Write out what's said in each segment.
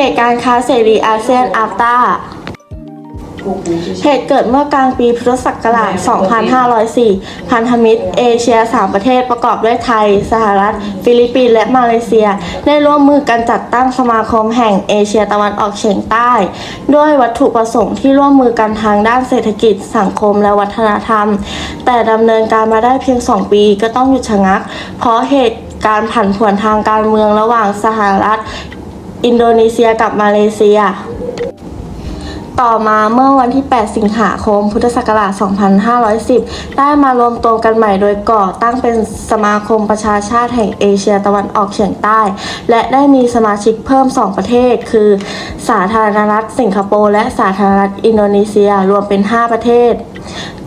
เหตุการณ์ค้าเสรีอาเซียนอาฟตาเหตุเกิดเมื่อกลางปีพุทธศักราช 2504 พันธมิตรเอเชีย 3 ประเทศประกอบด้วยไทย สหรัฐ ฟิลิปปินส์และมาเลเซีย ได้ร่วมมือกันจัดตั้งสมาคมแห่งเอเชียตะวันออกเฉียงใต้ ด้วยวัตถุประสงค์ที่ร่วมมือกันทางด้านเศรษฐกิจ สังคมและวัฒนธรรม แต่ดำเนินการมาได้เพียง 2 ปีก็ต้องหยุดชะงัก เพราะเหตุการณ์ผันผวนทางการเมืองระหว่างสหรัฐ อินโดนีเซียกับมาเลเซีย ต่อมาเมื่อวันที่ 8 สิงหาคม พุทธศักราช 2510 ได้มารวมตัวกันใหม่โดยก่อตั้งเป็นสมาคมประชาชาติแห่งเอเชียตะวันออกเฉียงใต้ และได้มีสมาชิกเพิ่ม 2 ประเทศ คือ สาธารณรัฐสิงคโปร์และสาธารณรัฐอินโดนีเซียรวมเป็น 5 ประเทศ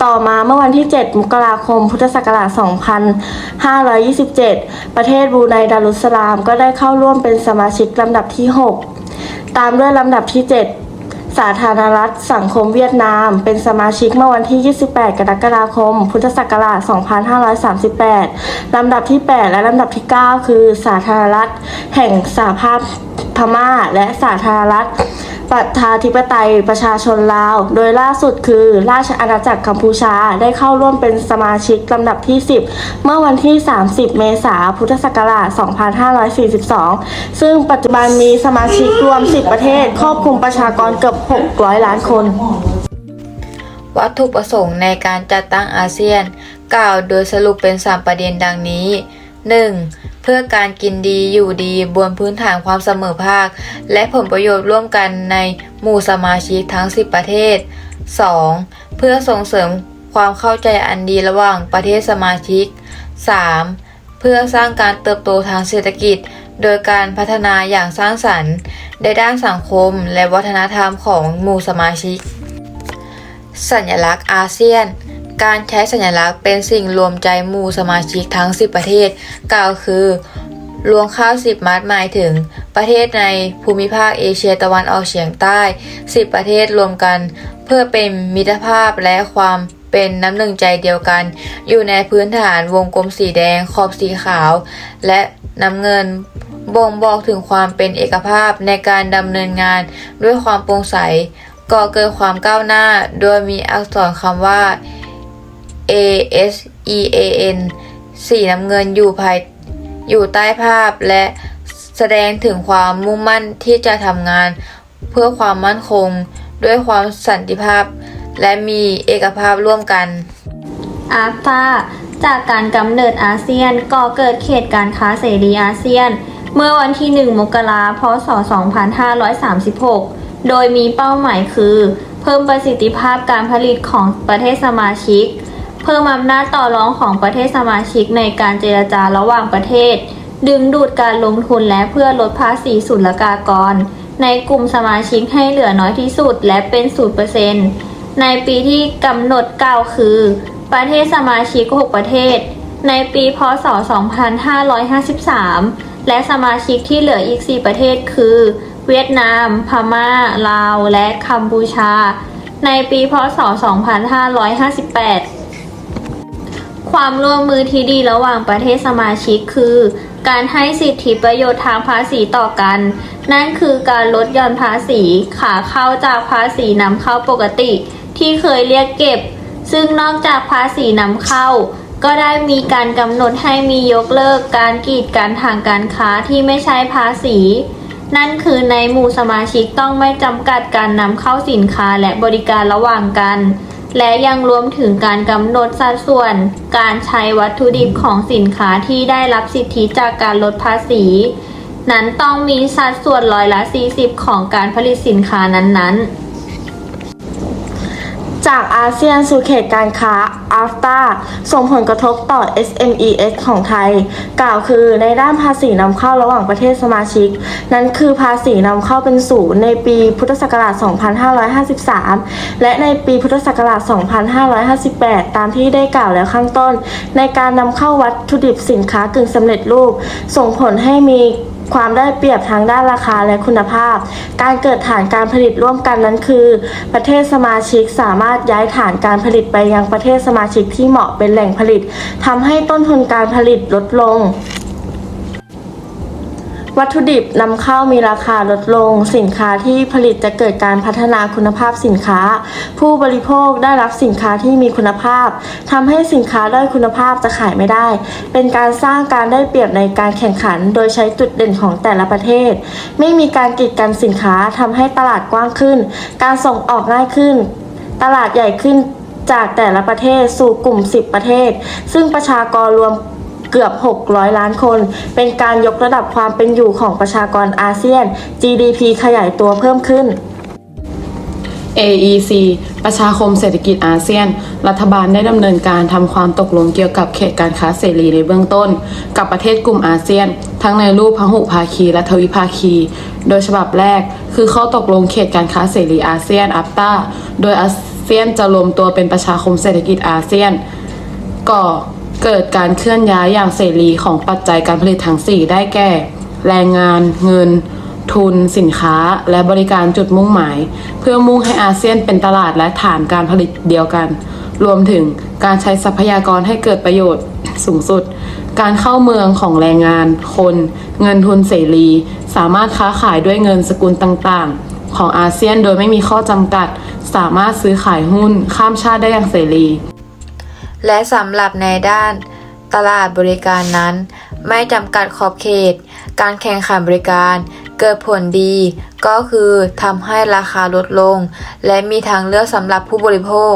ต่อมาเมื่อวันที่ 7 มกราคม พุทธศักราช 2527 ประเทศบรูไนดารุสลามก็ได้เข้าร่วมเป็นสมาชิกลำดับที่ 6 ตามด้วยลำดับที่ 7 สาธารณรัฐสังคมเวียดนาม เป็นสมาชิกเมื่อวันที่ 28 กรกฎาคม พุทธศักราช 2538 ลำดับที่ 8 และลำดับที่ 9 คือสาธารณรัฐแห่งสหภาพพม่าและสาธารณรัฐ ประชาธิปไตยประชาชนลาว โดยล่าสุดคือราชอาณาจักรกัมพูชาได้เข้าร่วมเป็นสมาชิกลำดับที่ 10 เมื่อวันที่ 30 เมษายน พุทธศักราช 2542 ซึ่งปัจจุบันมีสมาชิกรวม 10 ประเทศ ครอบคลุมประชากรเกือบ 600 ล้านคน วัตถุประสงค์ในการจัดตั้งอาเซียน กล่าวโดยสรุปเป็น 3 ประเด็นดังนี้ 1. เพื่อการกินดีอยู่ดีบนพื้นฐานความเสมอภาค และผลประโยชน์ร่วมกันในหมู่สมาชิกทั้ง 10 ประเทศ 2. เพื่อส่งเสริมความเข้าใจอันดีระหว่างประเทศสมาชิก 3. เพื่อสร้างการเติบโตทางเศรษฐกิจ โดยการพัฒนาอย่างสร้างสรรค์ในด้านสังคมและวัฒนธรรมของหมู่สมาชิก สัญลักษณ์อาเซียน การใช้สัญลักษณ์เป็นสิ่งรวมใจหมู่สมาชิกทั้ง 10 ประเทศ กล่าวคือรวงข้าว 10 มัดหมายถึง ประเทศในภูมิภาคเอเชียตะวันออกเฉียงใต้ 10 ประเทศรวมกัน เพื่อเป็นมิตรภาพและความเป็นน้ำหนึ่งใจเดียวกัน อยู่ในพื้นฐานวงกลมสีแดงขอบสีขาว และน้ำเงินบ่งบอกถึงความเป็นเอกภาพในการดำเนินงานด้วยความโปร่งใสก่อเกิดความก้าวหน้า โดยมีอักษรคำว่า A S E A N สีน้ำเงินอยู่ภายอยู่ใต้ภาพและแสดงถึงความมุ่งมั่นที่จะทำงาน เพื่อความมั่นคง ด้วยความสันติภาพ และมีเอกภาพร่วมกัน อาฟาจากการกำเนิดอาเซียนก่อเกิดเขตการค้าเสรีอาเซียน เมื่อวันที่ 1 มกราคม พศ 2536 โดยมีเป้าหมายคือ เพิ่มประสิทธิภาพการผลิตของประเทศสมาชิก เพิ่มอำนาจต่อรองของประเทศสมาชิกในการเจรจาระหว่างประเทศ ดึงดูดการลงทุนและเพื่อลดภาษีศุลกากร ในกลุ่มสมาชิกให้เหลือน้อยที่สุดและเป็น0%ในปีที่กำหนดกล่าวคือ ประเทศสมาชิก 6 ประเทศ ในปีพศ 2553 และสมาชิกที่เหลืออีก 4 ประเทศคือ เวียดนาม พม่า ลาว และกัมพูชา ในปีพศ 2558 ความร่วมมือที่ดีระหว่างประเทศสมาชิกคือ การให้สิทธิประโยชน์ทางภาษีต่อกัน นั่นคือการลดหย่อนภาษีขาเข้าจากภาษีนำเข้าปกติ ที่เคยเรียกเก็บ ซึ่งนอกจากภาษีนำเข้า ก็ได้มีการกำหนดให้มียกเลิกการกีดกันทางการค้าที่ไม่ใช่ภาษี นั่นคือในหมู่สมาชิกต้องไม่จำกัดการนำเข้าสินค้าและบริการระหว่างกัน และยังรวมถึงการกำหนดสัดส่วน การใช้วัตถุดิบของสินค้าที่ได้รับสิทธิจากการลดภาษี นั้นต้องมีสัดส่วนร้อยละ 40 ของการผลิตสินค้านั้นๆ จากอาเซียนสู่เขตการค้าอาฟตาส่งผลกระทบต่อ SMES ของไทย กล่าวคือในด้านภาษีนำเข้าระหว่างประเทศสมาชิก นั้นคือภาษีนำเข้าเป็นศูนย์ในปีพุทธศักราช 2553 และในปีพุทธศักราช 2558 ตามที่ได้กล่าวแล้วข้างต้น ในการนำเข้าวัตถุดิบสินค้ากึ่งสำเร็จรูป ส่งผลให้มี ความได้เปรียบทางด้านราคาและคุณภาพ การเกิดฐานการผลิตร่วมกันนั้นคือ ประเทศสมาชิกสามารถย้ายฐานการผลิตไปยังประเทศสมาชิกที่เหมาะเป็นแหล่งผลิตทำให้ต้นทุนการผลิตลดลง วัตถุดิบนำเข้ามีราคาลดลง สินค้าที่ผลิตจะเกิดการพัฒนาคุณภาพสินค้า ผู้บริโภคได้รับสินค้าที่มีคุณภาพทำให้สินค้าด้อยคุณภาพจะขายไม่ได้ เป็นการสร้างการได้เปรียบในการแข่งขัน โดยใช้จุดเด่นของแต่ละประเทศ ไม่มีการกีดกันสินค้าทำให้ตลาดกว้างขึ้น การส่งออกง่ายขึ้น ตลาดใหญ่ขึ้นจากแต่ละประเทศสู่กลุ่ม 10 ประเทศ ซึ่งประชากรรวม เกือบ 600 ล้านคน เป็นการยกระดับความเป็นอยู่ของประชากรอาเซียน GDP ขยายตัวเพิ่มขึ้น AEC ประชาคมเศรษฐกิจอาเซียน รัฐบาลได้ดำเนินการทำความตกลงเกี่ยวกับเขตการค้าเสรีในเบื้องต้น กับประเทศกลุ่มอาเซียน ทั้งในรูปพหุภาคีและทวิภาคี โดยฉบับแรก คือข้อตกลงเขตการค้าเสรีอาเซียนอัปตาโดยอาเซียนจะรวมตัวเป็นประชาคมเศรษฐกิจอาเซียนก่อ เกิดการเคลื่อนย้ายอย่างเสรีของปัจจัยการผลิตทั้ง 4 ได้แก่ แรงงาน เงิน ทุน สินค้า และบริการจุดมุ่งหมาย เพื่อมุ่งให้อาเซียนเป็นตลาดและฐานการผลิตเดียวกัน รวมถึงการใช้ทรัพยากรให้เกิดประโยชน์สูงสุด การเข้าเมืองของแรงงาน คน เงินทุนเสรี สามารถค้าขายด้วยเงินสกุลต่างๆ ของอาเซียนโดยไม่มีข้อจำกัด สามารถซื้อขายหุ้นข้ามชาติได้อย่างเสรี และสำหรับในด้านตลาดบริการนั้น ไม่จำกัดขอบเขต การแข่งขันบริการ เกิดผลดี ก็คือทำให้ราคาลดลง และมีทางเลือกสำหรับผู้บริโภค